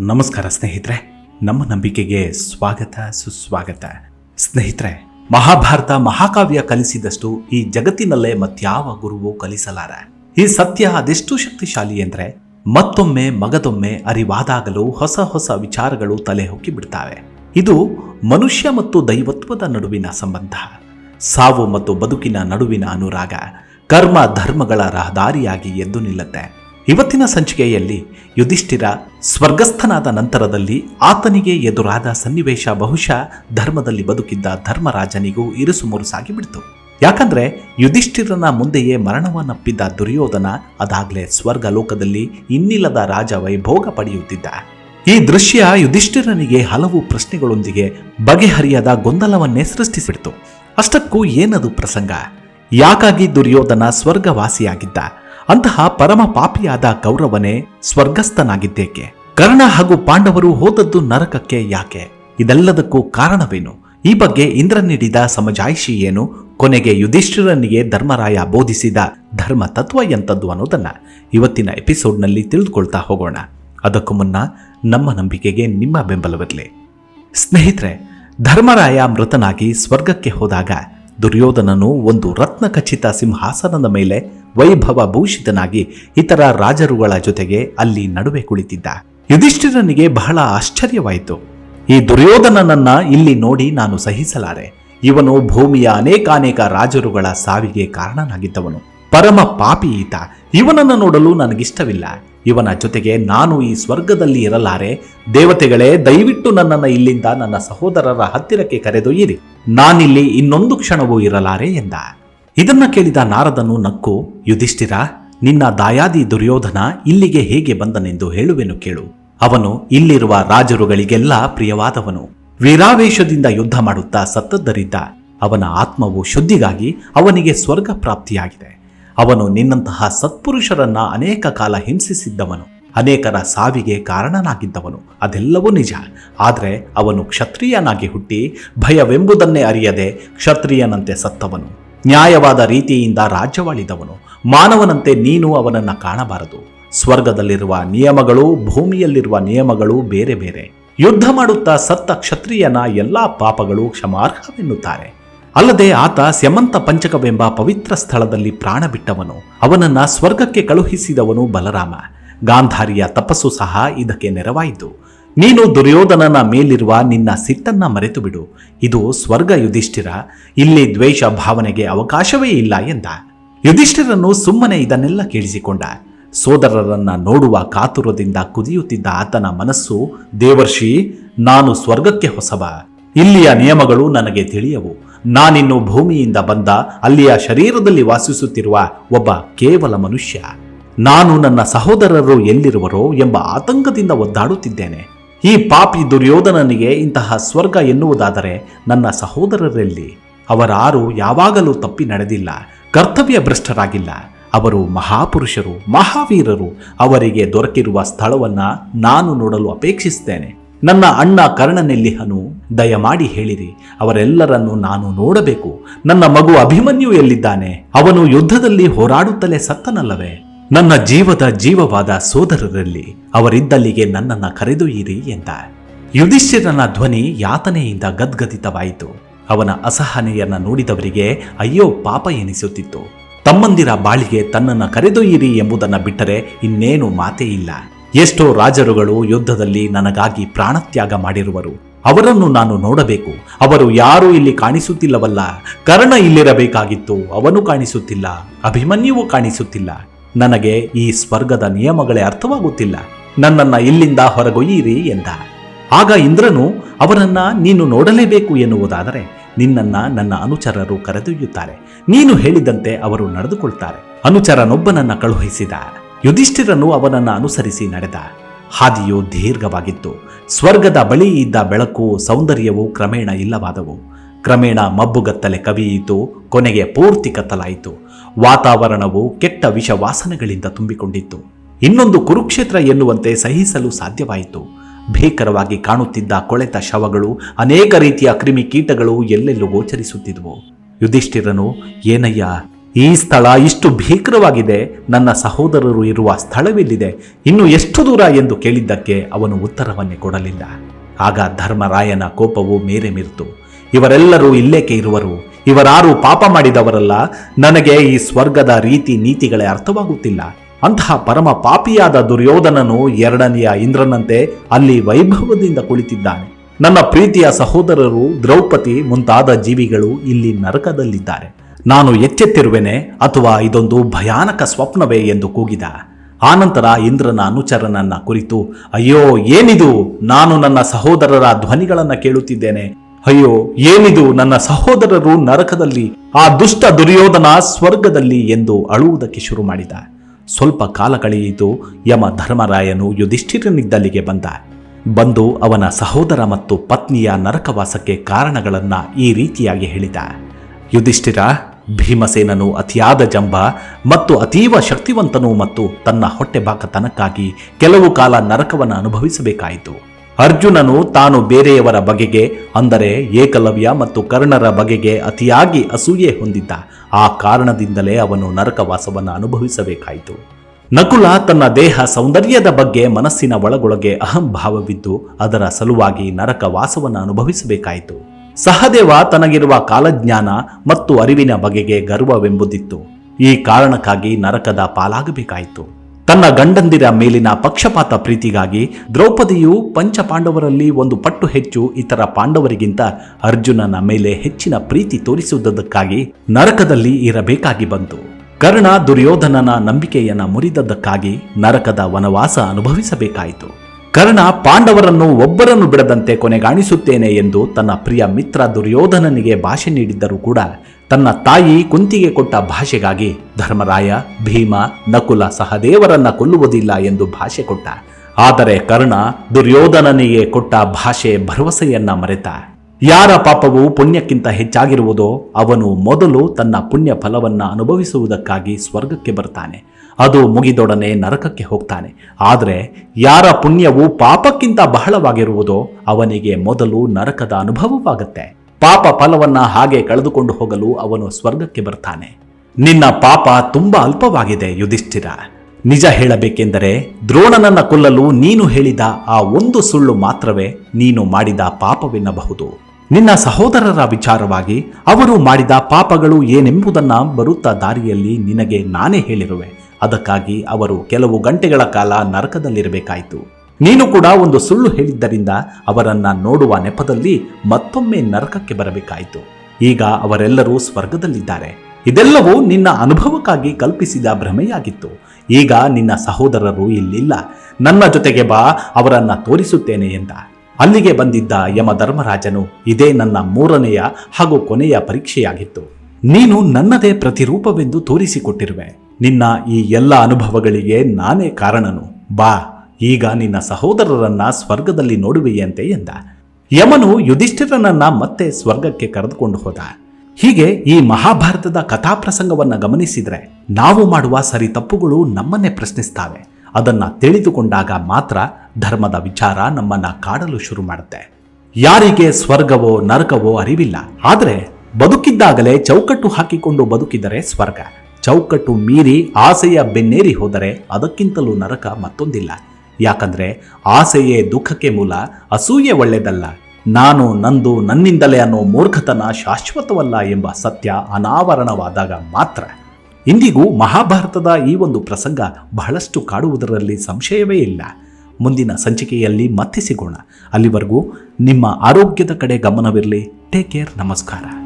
ನಮಸ್ಕಾರ ಸ್ನೇಹಿತರೆ, ನಮ್ಮ ನಂಬಿಕೆಗೆ ಸ್ವಾಗತ, ಸುಸ್ವಾಗತ. ಸ್ನೇಹಿತರೆ, ಮಹಾಭಾರತ ಮಹಾಕಾವ್ಯ ಕಲಿಸಿದಷ್ಟು ಈ ಜಗತ್ತಿನಲ್ಲೇ ಮತ್ಯಾವ ಗುರುವು ಕಲಿಸಲಾರ. ಈ ಸತ್ಯ ಅದೆಷ್ಟು ಶಕ್ತಿಶಾಲಿ ಎಂದ್ರೆ ಮತ್ತೊಮ್ಮೆ ಮಗದೊಮ್ಮೆ ಅರಿವಾದಾಗಲೂ ಹೊಸ ಹೊಸ ವಿಚಾರಗಳು ತಲೆ ಹೊಕ್ಕಿ ಬಿಡ್ತಾವೆ. ಇದು ಮನುಷ್ಯ ಮತ್ತು ದೈವತ್ವದ ನಡುವಿನ ಸಂಬಂಧ. ಸಾವು ಮತ್ತು ಬದುಕಿನ ನಡುವಿನ ಅನುರಾಗ ಕರ್ಮ ಧರ್ಮಗಳ ರಹದಾರಿಯಾಗಿ ಎದ್ದು ನಿಲ್ಲುತ್ತೆ. ಇವತ್ತಿನ ಸಂಚಿಕೆಯಲ್ಲಿ ಯುಧಿಷ್ಠಿರ ಸ್ವರ್ಗಸ್ಥನಾದ ನಂತರದಲ್ಲಿ ಆತನಿಗೆ ಎದುರಾದ ಸನ್ನಿವೇಶ ಬಹುಶಃ ಧರ್ಮದಲ್ಲಿ ಬದುಕಿದ್ದ ಧರ್ಮರಾಜನಿಗೂ ಇರುಸು ಮುರುಸಾಗಿ ಬಿಡ್ತು. ಯಾಕಂದ್ರೆ ಯುಧಿಷ್ಠಿರನ ಮುಂದೆಯೇ ಮರಣವನ್ನಪ್ಪಿದ್ದ ದುರ್ಯೋಧನ ಅದಾಗಲೇ ಸ್ವರ್ಗ ಲೋಕದಲ್ಲಿ ಇನ್ನಿಲ್ಲದ ರಾಜ ವೈಭೋಗ ಪಡೆಯುತ್ತಿದ್ದ. ಈ ದೃಶ್ಯ ಯುಧಿಷ್ಠಿರನಿಗೆ ಹಲವು ಪ್ರಶ್ನೆಗಳೊಂದಿಗೆ ಬಗೆಹರಿಯದ ಗೊಂದಲವನ್ನೇ ಸೃಷ್ಟಿಸಿಬಿಡ್ತು. ಅಷ್ಟಕ್ಕೂ ಏನದು ಪ್ರಸಂಗ? ಯಾಕಾಗಿ ದುರ್ಯೋಧನ ಸ್ವರ್ಗವಾಸಿಯಾಗಿದ್ದ? ಅಂತಹ ಪರಮ ಪಾಪಿಯಾದ ಕೌರವನೇ ಸ್ವರ್ಗಸ್ಥನಾಗಿದ್ದೇಕೆ? ಕರ್ಣ ಹಾಗೂ ಪಾಂಡವರು ಹೋದದ್ದು ನರಕಕ್ಕೆ ಯಾಕೆ? ಇದೆಲ್ಲದಕ್ಕೂ ಕಾರಣವೇನು? ಈ ಬಗ್ಗೆ ಇಂದ್ರ ನೀಡಿದ ಸಮಜಾಯಿಷಿ ಏನು? ಕೊನೆಗೆ ಯುಧಿಷ್ಠಿರನಿಗೆ ಧರ್ಮರಾಯ ಬೋಧಿಸಿದ ಧರ್ಮ ತತ್ವ ಎಂಥದ್ದು ಅನ್ನೋದನ್ನ ಇವತ್ತಿನ ಎಪಿಸೋಡ್ನಲ್ಲಿ ತಿಳಿದುಕೊಳ್ತಾ ಹೋಗೋಣ. ಅದಕ್ಕೂ ಮುನ್ನ ನಮ್ಮ ನಂಬಿಕೆಗೆ ನಿಮ್ಮ ಬೆಂಬಲವಿರಲಿ. ಸ್ನೇಹಿತರೆ, ಧರ್ಮರಾಯ ಮೃತನಾಗಿ ಸ್ವರ್ಗಕ್ಕೆ ಹೋದಾಗ ದುರ್ಯೋಧನನು ಒಂದು ರತ್ನ ಖಚಿತ ಸಿಂಹಾಸನದ ಮೇಲೆ ವೈಭವ ಭೂಷಿತನಾಗಿ ಇತರ ರಾಜರುಗಳ ಜೊತೆಗೆ ಅಲ್ಲಿ ನಡುವೆ ಕುಳಿತಿದ್ದ. ಯುಧಿಷ್ಠಿರನಿಗೆ ಬಹಳ ಆಶ್ಚರ್ಯವಾಯಿತು. ಈ ದುರ್ಯೋಧನನನ್ನ ಇಲ್ಲಿ ನೋಡಿ ನಾನು ಸಹಿಸಲಾರೆ. ಇವನು ಭೂಮಿಯ ಅನೇಕಾನೇಕ ರಾಜರುಗಳ ಸಾವಿಗೆ ಕಾರಣನಾಗಿದ್ದವನು. ಪರಮ ಪಾಪಿ ಈತ. ಇವನನ್ನು ನೋಡಲು ನನಗಿಷ್ಟವಿಲ್ಲ. ಇವನ ಜೊತೆಗೆ ನಾನು ಈ ಸ್ವರ್ಗದಲ್ಲಿ ಇರಲಾರೆ. ದೇವತೆಗಳೇ, ದಯವಿಟ್ಟು ನನ್ನನ್ನು ಇಲ್ಲಿಂದ ನನ್ನ ಸಹೋದರರ ಹತ್ತಿರಕ್ಕೆ ಕರೆದೊಯ್ಯಿರಿ. ನಾನಿಲ್ಲಿ ಇನ್ನೊಂದು ಕ್ಷಣವೂ ಇರಲಾರೆ ಎಂದ. ಇದನ್ನ ಕೇಳಿದ ನಾರದನು ನಕ್ಕು, ಯುಧಿಷ್ಠಿರ, ನಿನ್ನ ದಾಯಾದಿ ದುರ್ಯೋಧನ ಇಲ್ಲಿಗೆ ಹೇಗೆ ಬಂದನೆಂದು ಹೇಳುವೆನು ಕೇಳು. ಅವನು ಇಲ್ಲಿರುವ ರಾಜರುಗಳಿಗೆಲ್ಲ ಪ್ರಿಯವಾದವನು. ವೀರಾವೇಶದಿಂದ ಯುದ್ಧ ಮಾಡುತ್ತಾ ಸತ್ತದ್ದರಿಂದ ಅವನ ಆತ್ಮವು ಶುದ್ಧಿಗಾಗಿ ಅವನಿಗೆ ಸ್ವರ್ಗ ಪ್ರಾಪ್ತಿಯಾಗಿದೆ. ಅವನು ನಿನ್ನಂತಹ ಸತ್ಪುರುಷರನ್ನ ಅನೇಕ ಕಾಲ ಹಿಂಸಿಸಿದ್ದವನು. ಅನೇಕರ ಸಾವಿಗೆ ಕಾರಣನಾಗಿದ್ದವನು. ಅದೆಲ್ಲವೂ ನಿಜ. ಆದರೆ ಅವನು ಕ್ಷತ್ರಿಯನಾಗಿ ಹುಟ್ಟಿ ಭಯವೆಂಬುದನ್ನೇ ಅರಿಯದೆ ಕ್ಷತ್ರಿಯನಂತೆ ಸತ್ತವನು. ನ್ಯಾಯವಾದ ರೀತಿಯಿಂದ ರಾಜ್ಯವಾಳಿದವನು. ಮಾನವನಂತೆ ನೀನು ಅವನನ್ನ ಕಾಣಬಾರದು. ಸ್ವರ್ಗದಲ್ಲಿರುವ ನಿಯಮಗಳು, ಭೂಮಿಯಲ್ಲಿರುವ ನಿಯಮಗಳು ಬೇರೆ ಬೇರೆ. ಯುದ್ಧ ಮಾಡುತ್ತಾ ಸತ್ತ ಕ್ಷತ್ರಿಯನ ಎಲ್ಲಾ ಪಾಪಗಳು ಕ್ಷಮಾರ್ಹವೆನ್ನುತ್ತಾರೆ. ಅಲ್ಲದೆ ಆತ ಸ್ಯಮಂತ ಪಂಚಕವೆಂಬ ಪವಿತ್ರ ಸ್ಥಳದಲ್ಲಿ ಪ್ರಾಣ ಬಿಟ್ಟವನು. ಅವನನ್ನ ಸ್ವರ್ಗಕ್ಕೆ ಕಳುಹಿಸಿದವನು ಬಲರಾಮ. ಗಾಂಧಾರಿಯ ತಪಸ್ಸು ಸಹ ಇದಕ್ಕೆ ನೆರವಾಯಿತು. ನೀನು ದುರ್ಯೋಧನನ ಮೇಲಿರುವ ನಿನ್ನ ಸಿಟ್ಟನ್ನ ಮರೆತು ಬಿಡು ಇದು ಸ್ವರ್ಗ ಯುಧಿಷ್ಠಿರ ಇಲ್ಲಿ ದ್ವೇಷ ಭಾವನೆಗೆ ಅವಕಾಶವೇ ಇಲ್ಲ ಎಂದ. ಯುಧಿಷ್ಠಿರನು ಸುಮ್ಮನೆ ಇದನ್ನೆಲ್ಲ ಕೇಳಿಸಿಕೊಂಡ. ಸೋದರರನ್ನ ನೋಡುವ ಕಾತುರದಿಂದ ಕುದಿಯುತ್ತಿದ್ದ ಆತನ ಮನಸ್ಸು, ದೇವರ್ಷಿ, ನಾನು ಸ್ವರ್ಗಕ್ಕೆ ಹೊಸಬ ಇಲ್ಲಿಯ ನಿಯಮಗಳು ನನಗೆ ತಿಳಿಯವು. ನಾನಿನ್ನು ಭೂಮಿಯಿಂದ ಬಂದ ಅಲ್ಲಿಯ ಶರೀರದಲ್ಲಿ ವಾಸಿಸುತ್ತಿರುವ ಒಬ್ಬ ಕೇವಲ ಮನುಷ್ಯ. ನಾನು ನನ್ನ ಸಹೋದರರು ಎಲ್ಲಿರುವರೋ ಎಂಬ ಆತಂಕದಿಂದ ಒದ್ದಾಡುತ್ತಿದ್ದೇನೆ. ಈ ಪಾಪಿ ದುರ್ಯೋಧನನಿಗೆ ಇಂತಹ ಸ್ವರ್ಗ ಎನ್ನುವುದಾದರೆ ನನ್ನ ಸಹೋದರರಲ್ಲಿ ಅವರಾರು ಯಾವಾಗಲೂ ತಪ್ಪಿ ನಡೆದಿಲ್ಲ, ಕರ್ತವ್ಯ ಭ್ರಷ್ಟರಾಗಿಲ್ಲ. ಅವರು ಮಹಾಪುರುಷರು, ಮಹಾವೀರರು. ಅವರಿಗೆ ದೊರಕಿರುವ ಸ್ಥಳವನ್ನ ನಾನು ನೋಡಲು ಅಪೇಕ್ಷಿಸುತ್ತೇನೆ. ನನ್ನ ಅಣ್ಣ ಕರ್ಣನೆಲ್ಲಿಹನು, ದಯಮಾಡಿ ಹೇಳಿರಿ, ಅವರೆಲ್ಲರನ್ನು ನಾನು ನೋಡಬೇಕು. ನನ್ನ ಮಗು ಅಭಿಮನ್ಯು ಎಲ್ಲಿದ್ದಾನೆ ಅವನು ಯುದ್ಧದಲ್ಲಿ ಹೋರಾಡುತ್ತಲೇ ಸತ್ತನಲ್ಲವೇ? ನನ್ನ ಜೀವದ ಜೀವವಾದ ಸೋದರರಲ್ಲಿ ಅವರಿದ್ದಲ್ಲಿಗೆ ನನ್ನನ್ನು ಕರೆದೊಯ್ಯಿರಿ ಎಂದ ಯುಧಿಷ್ಠಿರನ ಧ್ವನಿ ಯಾತನೆಯಿಂದ ಗದ್ಗದಿತವಾಯಿತು. ಅವನ ಅಸಹನೆಯನ್ನು ನೋಡಿದವರಿಗೆ, ಅಯ್ಯೋ ಪಾಪ ಎನಿಸುತ್ತಿತ್ತು. ತಮ್ಮಂದಿರ ಬಾಳಿಗೆ ತನ್ನನ್ನು ಕರೆದೊಯ್ಯಿರಿ ಎಂಬುದನ್ನು ಬಿಟ್ಟರೆ ಇನ್ನೇನು ಮಾತೇ ಇಲ್ಲ. ಎಷ್ಟೋ ರಾಜರುಗಳು ಯುದ್ಧದಲ್ಲಿ ನನಗಾಗಿ ಪ್ರಾಣತ್ಯಾಗ ಮಾಡಿರುವರು. ಅವರನ್ನು ನಾನು ನೋಡಬೇಕು. ಅವರು ಯಾರೂ ಇಲ್ಲಿ ಕಾಣಿಸುತ್ತಿಲ್ಲವಲ್ಲ. ಕರ್ಣ ಇಲ್ಲಿರಬೇಕಾಗಿತ್ತು, ಅವನು ಕಾಣಿಸುತ್ತಿಲ್ಲ. ಅಭಿಮನ್ಯುವು ಕಾಣಿಸುತ್ತಿಲ್ಲ. ನನಗೆ ಈ ಸ್ವರ್ಗದ ನಿಯಮಗಳೇ ಅರ್ಥವಾಗುತ್ತಿಲ್ಲ. ನನ್ನನ್ನ ಇಲ್ಲಿಂದ ಹೊರಗೊಯ್ಯಿರಿ ಎಂದ. ಆಗ ಇಂದ್ರನು ಅವರನ್ನ ನೀನು ನೋಡಲೇಬೇಕು ಎನ್ನುವುದಾದರೆ ನಿನ್ನನ್ನ ನನ್ನ ಅನುಚರರು ಕರೆದೊಯ್ಯುತ್ತಾರೆ. ನೀನು ಹೇಳಿದಂತೆ ಅವರು ನಡೆದುಕೊಳ್ತಾರೆ. ಅನುಚರನೊಬ್ಬನನ್ನ ಕಳುಹಿಸಿದ. ಯುಧಿಷ್ಠಿರನು ಅವನನ್ನ ಅನುಸರಿಸಿ ನಡೆದ. ಹಾದಿಯು ದೀರ್ಘವಾಗಿತ್ತು. ಸ್ವರ್ಗದ ಬಳಿ ಇದ್ದ ಬೆಳಕು ಸೌಂದರ್ಯವು ಕ್ರಮೇಣ ಇಲ್ಲವಾದವು. ಕ್ರಮೇಣ ಮಬ್ಬುಗತ್ತಲೆ ಕವಿಯಿತು. ಕೊನೆಗೆ ಪೂರ್ತಿ ಕತ್ತಲಾಯಿತು. ವಾತಾವರಣವು ಕೆಟ್ಟ ವಿಷ ವಾಸನೆಗಳಿಂದ ತುಂಬಿಕೊಂಡಿತ್ತು. ಇನ್ನೊಂದು ಕುರುಕ್ಷೇತ್ರ ಎನ್ನುವಂತೆ ಸಹಿಸಲು ಸಾಧ್ಯವಾಯಿತು. ಭೀಕರವಾಗಿ ಕಾಣುತ್ತಿದ್ದ ಕೊಳೆತ ಶವಗಳು ಅನೇಕ ರೀತಿಯ ಕ್ರಿಮಿ ಕೀಟಗಳು ಎಲ್ಲೆಲ್ಲೂ ಗೋಚರಿಸುತ್ತಿದ್ವು. ಯುಧಿಷ್ಠಿರನು, ಏನಯ್ಯ, ಈ ಸ್ಥಳ ಇಷ್ಟು ಭೀಕರವಾಗಿದೆ. ನನ್ನ ಸಹೋದರರು ಇರುವ ಸ್ಥಳವೆಲ್ಲಿದೆ. ಇನ್ನು ಎಷ್ಟು ದೂರ ಎಂದು ಕೇಳಿದ್ದಕ್ಕೆ ಅವನು ಉತ್ತರವನ್ನೇ ಕೊಡಲಿಲ್ಲ. ಆಗ ಧರ್ಮರಾಯನ ಕೋಪವು ಮೇರೆ ಮಿರ್ತು. ಇವರೆಲ್ಲರೂ ಇಲ್ಲೇಕೆ ಇರುವರು? ಇವರಾರು ಪಾಪ ಮಾಡಿದವರಲ್ಲ? ನನಗೆ ಈ ಸ್ವರ್ಗದ ರೀತಿ ನೀತಿಗಳೇ ಅರ್ಥವಾಗುತ್ತಿಲ್ಲ. ಅಂತಹ ಪರಮ ಪಾಪಿಯಾದ ದುರ್ಯೋಧನನು ಎರಡನೆಯ ಇಂದ್ರನಂತೆ ಅಲ್ಲಿ ವೈಭವದಿಂದ ಕುಳಿತಿದ್ದಾನೆ. ನನ್ನ ಪ್ರೀತಿಯ ಸಹೋದರರು, ದ್ರೌಪದಿ ಮುಂತಾದ ಜೀವಿಗಳು ಇಲ್ಲಿ ನರಕದಲ್ಲಿದ್ದಾರೆ. ನಾನು ಎಚ್ಚೆತ್ತಿರುವೆನೆ ಅಥವಾ ಇದೊಂದು ಭಯಾನಕ ಸ್ವಪ್ನವೇ ಎಂದು ಕೂಗಿದ. ಆನಂತರ ಇಂದ್ರನ ಅನುಚರನನ್ನ ಕುರಿತು, ಅಯ್ಯೋ, ಏನಿದು? ನಾನು ನನ್ನ ಸಹೋದರರ ಧ್ವನಿಗಳನ್ನ ಕೇಳುತ್ತಿದ್ದೇನೆ. ಅಯ್ಯೋ, ಏನಿದು ನನ್ನ ಸಹೋದರರು ನರಕದಲ್ಲಿ, ಆ ದುಷ್ಟ ದುರ್ಯೋಧನ ಸ್ವರ್ಗದಲ್ಲಿ ಎಂದು ಅಳುವುದಕ್ಕೆ ಶುರು ಮಾಡಿದ. ಸ್ವಲ್ಪ ಕಾಲ ಕಳೆಯಿತು ಯಮ ಧರ್ಮರಾಯನು ಯುಧಿಷ್ಠಿರನಿದ್ದಲ್ಲಿಗೆ ಬಂದ. ಬಂದು ಅವನ ಸಹೋದರ ಮತ್ತು ಪತ್ನಿಯ ನರಕವಾಸಕ್ಕೆ ಕಾರಣಗಳನ್ನ ಈ ರೀತಿಯಾಗಿ ಹೇಳಿದ. ಯುಧಿಷ್ಠಿರ, ಭೀಮಸೇನನು ಅತಿಯಾದ ಜಂಬ ಮತ್ತು ಅತೀವ ಶಕ್ತಿವಂತನು ಮತ್ತು ತನ್ನ ಹೊಟ್ಟೆಬಾಕತನಕ್ಕಾಗಿ ಕೆಲವು ಕಾಲ ನರಕವನ್ನು ಅನುಭವಿಸಬೇಕಾಯಿತು. ಅರ್ಜುನನು ತಾನು ಬೇರೆಯವರ ಬಗೆಗೆ, ಅಂದರೆ ಏಕಲವ್ಯ ಮತ್ತು ಕರ್ಣರ ಬಗೆಗೆ ಅತಿಯಾಗಿ ಅಸೂಯೆ ಹೊಂದಿದ್ದ. ಆ ಕಾರಣದಿಂದಲೇ ಅವನು ನರಕವಾಸವನ್ನು ಅನುಭವಿಸಬೇಕಾಯಿತು. ನಕುಲ ತನ್ನ ದೇಹ ಸೌಂದರ್ಯದ ಬಗ್ಗೆ ಮನಸ್ಸಿನ ಒಳಗೊಳಗೆ ಅಹಂಭಾವವಿದ್ದು, ಅದರ ಸಲುವಾಗಿ ನರಕವಾಸವನ್ನು ಅನುಭವಿಸಬೇಕಾಯಿತು. ಸಹದೇವ ತನಗಿರುವ ಕಾಲಜ್ಞಾನ ಮತ್ತು ಅರಿವಿನ ಬಗೆಗೆ ಗರ್ವವೆಂಬುದಿತ್ತು. ಈ ಕಾರಣಕ್ಕಾಗಿ ನರಕದ ಪಾಲಾಗಬೇಕಾಯಿತು. ತನ್ನ ಗಂಡಂದಿರ ಮೇಲಿನ ಪಕ್ಷಪಾತ ಪ್ರೀತಿಗಾಗಿ ದ್ರೌಪದಿಯು ಪಂಚಪಾಂಡವರಲ್ಲಿ ಒಂದು ಪಟ್ಟು ಹೆಚ್ಚು ಇತರ ಪಾಂಡವರಿಗಿಂತ ಅರ್ಜುನನ ಮೇಲೆ ಹೆಚ್ಚಿನ ಪ್ರೀತಿ ತೋರಿಸುವುದಕ್ಕಾಗಿ ನರಕದಲ್ಲಿ ಇರಬೇಕಾಗಿ ಬಂತು. ಕರ್ಣ ದುರ್ಯೋಧನನ ನಂಬಿಕೆಯನ್ನ ಮುರಿದದ್ದಕ್ಕಾಗಿ ನರಕದ ವನವಾಸ ಅನುಭವಿಸಬೇಕಾಯಿತು. ಕರ್ಣ ಪಾಂಡವರನ್ನು ಒಬ್ಬರನ್ನು ಬಿಡದಂತೆ ಕೊನೆಗಾಣಿಸುತ್ತೇನೆ ಎಂದು ತನ್ನ ಪ್ರಿಯ ಮಿತ್ರ ದುರ್ಯೋಧನನಿಗೆ ಭಾಷೆ ನೀಡಿದ್ದರೂ ಕೂಡ ತನ್ನ ತಾಯಿ ಕುಂತಿಗೆ ಕೊಟ್ಟ ಭಾಷೆಗಾಗಿ ಧರ್ಮರಾಯ, ಭೀಮ, ನಕುಲ ಸಹದೇವರನ್ನ ಕೊಲ್ಲುವುದಿಲ್ಲ ಎಂದು ಭಾಷೆ ಕೊಟ್ಟ. ಆದರೆ ಕರ್ಣ ದುರ್ಯೋಧನನಿಗೆ ಕೊಟ್ಟ ಭಾಷೆ ಭರವಸೆಯನ್ನ ಮರೆತ. ಯಾರ ಪಾಪವು ಪುಣ್ಯಕ್ಕಿಂತ ಹೆಚ್ಚಾಗಿರುವುದೋ ಅವನು ಮೊದಲು ತನ್ನ ಪುಣ್ಯ ಫಲವನ್ನ ಅನುಭವಿಸುವುದಕ್ಕಾಗಿ ಸ್ವರ್ಗಕ್ಕೆ ಬರ್ತಾನೆ. ಅದು ಮುಗಿದೊಡನೆ ನರಕಕ್ಕೆ ಹೋಗ್ತಾನೆ. ಆದರೆ ಯಾರ ಪುಣ್ಯವು ಪಾಪಕ್ಕಿಂತ ಬಹಳವಾಗಿರುವುದೋ ಅವನಿಗೆ ಮೊದಲು ನರಕದ ಅನುಭವವಾಗುತ್ತೆ. ಪಾಪ ಫಲವನ್ನ ಹಾಗೆ ಕಳೆದುಕೊಂಡು ಹೋಗಲು ಅವನು ಸ್ವರ್ಗಕ್ಕೆ ಬರ್ತಾನೆ. ನಿನ್ನ ಪಾಪ ತುಂಬಾ ಅಲ್ಪವಾಗಿದೆ, ಯುಧಿಷ್ಠಿರ. ನಿಜ ಹೇಳಬೇಕೆಂದರೆ ದ್ರೋಣನನ್ನ ಕೊಲ್ಲಲು ನೀನು ಹೇಳಿದ ಆ ಒಂದು ಸುಳ್ಳು ಮಾತ್ರವೇ ನೀನು ಮಾಡಿದ ಪಾಪವೆನ್ನಬಹುದು. ನಿನ್ನ ಸಹೋದರರ ವಿಚಾರವಾಗಿ ಅವರು ಮಾಡಿದ ಪಾಪಗಳು ಏನೆಂಬುದನ್ನ ಬರುತ್ತಾ ದಾರಿಯಲ್ಲಿ ನಿನಗೆ ನಾನೇ ಹೇಳಿರುವೆ. ಅದಕ್ಕಾಗಿ ಅವರು ಕೆಲವು ಗಂಟೆಗಳ ಕಾಲ ನರಕದಲ್ಲಿರಬೇಕಾಯಿತು. ನೀನು ಕೂಡ ಒಂದು ಸುಳ್ಳು ಹೇಳಿದ್ದರಿಂದ ಅವರನ್ನ ನೋಡುವ ನೆಪದಲ್ಲಿ ಮತ್ತೊಮ್ಮೆ ನರಕಕ್ಕೆ ಬರಬೇಕಾಯಿತು. ಈಗ ಅವರೆಲ್ಲರೂ ಸ್ವರ್ಗದಲ್ಲಿದ್ದಾರೆ. ಇದೆಲ್ಲವೂ ನಿನ್ನ ಅನುಭವಕ್ಕಾಗಿ ಕಲ್ಪಿಸಿದ ಭ್ರಮೆಯಾಗಿತ್ತು. ಈಗ ನಿನ್ನ ಸಹೋದರರು ಇಲ್ಲಿಲ್ಲ. ನನ್ನ ಜೊತೆಗೆ ಬಾ, ಅವರನ್ನ ತೋರಿಸುತ್ತೇನೆ ಎಂದ. ಅಲ್ಲಿಗೆ ಬಂದಿದ್ದ ಯಮ ಧರ್ಮರಾಜನು ಇದೇ ನನ್ನ ಮೂರನೆಯ ಹಾಗೂ ಕೊನೆಯ ಪರೀಕ್ಷೆಯಾಗಿತ್ತು. ನೀನು ನನ್ನದೇ ಪ್ರತಿರೂಪವೆಂದು ತೋರಿಸಿಕೊಟ್ಟಿರುವೆ. ನಿನ್ನ ಈ ಎಲ್ಲ ಅನುಭವಗಳಿಗೆ ನಾನೇ ಕಾರಣನು. ಬಾ. ಈಗ ನಿನ್ನ ಸಹೋದರರನ್ನ ಸ್ವರ್ಗದಲ್ಲಿ ನೋಡುವೆಯಂತೆ ಎಂದ. ಯಮನು ಯುಧಿಷ್ಠಿರನನ್ನ ಮತ್ತೆ ಸ್ವರ್ಗಕ್ಕೆ ಕರೆದುಕೊಂಡು ಹೋದ. ಹೀಗೆ ಈ ಮಹಾಭಾರತದ ಕಥಾಪ್ರಸಂಗವನ್ನ ಗಮನಿಸಿದ್ರೆ ನಾವು ಮಾಡುವ ಸರಿ ತಪ್ಪುಗಳು ನಮ್ಮನ್ನೇ ಪ್ರಶ್ನಿಸ್ತಾವೆ. ಅದನ್ನ ತಿಳಿದುಕೊಂಡಾಗ ಮಾತ್ರ ಧರ್ಮದ ವಿಚಾರ ನಮ್ಮನ್ನ ಕಾಡಲು ಶುರು ಮಾಡುತ್ತೆ. ಯಾರಿಗೆ ಸ್ವರ್ಗವೋ ನರಕವೋ ಅರಿವಿಲ್ಲ. ಆದರೆ ಬದುಕಿದ್ದಾಗಲೇ ಚೌಕಟ್ಟು ಹಾಕಿಕೊಂಡು ಬದುಕಿದರೆ ಸ್ವರ್ಗ. ಚೌಕಟ್ಟು ಮೀರಿ ಆಸೆಯ ಬೆನ್ನೇರಿ ಹೋದರೆ ಅದಕ್ಕಿಂತಲೂ ನರಕ ಮತ್ತೊಂದಿಲ್ಲ. ಯಾಕಂದ್ರೆ ಆಸೆಯೇ ದುಃಖಕ್ಕೆ ಮೂಲ, ಅಸೂಯೆ ಒಳ್ಳೆಯದಲ್ಲ ನಾನು ನಂದು ನನ್ನಿಂದಲೇ ಅನ್ನೋ ಮೂರ್ಖತನ ಶಾಶ್ವತವಲ್ಲ ಎಂಬ ಸತ್ಯ ಅನಾವರಣವಾದಾಗ ಮಾತ್ರ. ಇಂದಿಗೂ ಮಹಾಭಾರತದ ಈ ಒಂದು ಪ್ರಸಂಗ ಬಹಳಷ್ಟು ಕಾಡುವುದರಲ್ಲಿ ಸಂಶಯವೇ ಇಲ್ಲ. ಮುಂದಿನ ಸಂಚಿಕೆಯಲ್ಲಿ ಮತ್ತೆ ಸಿಗೋಣ ಅಲ್ಲಿವರೆಗೂ ನಿಮ್ಮ ಆರೋಗ್ಯದ ಕಡೆ ಗಮನವಿರಲಿ. ಟೇಕ್ ಕೇರ್ ನಮಸ್ಕಾರ.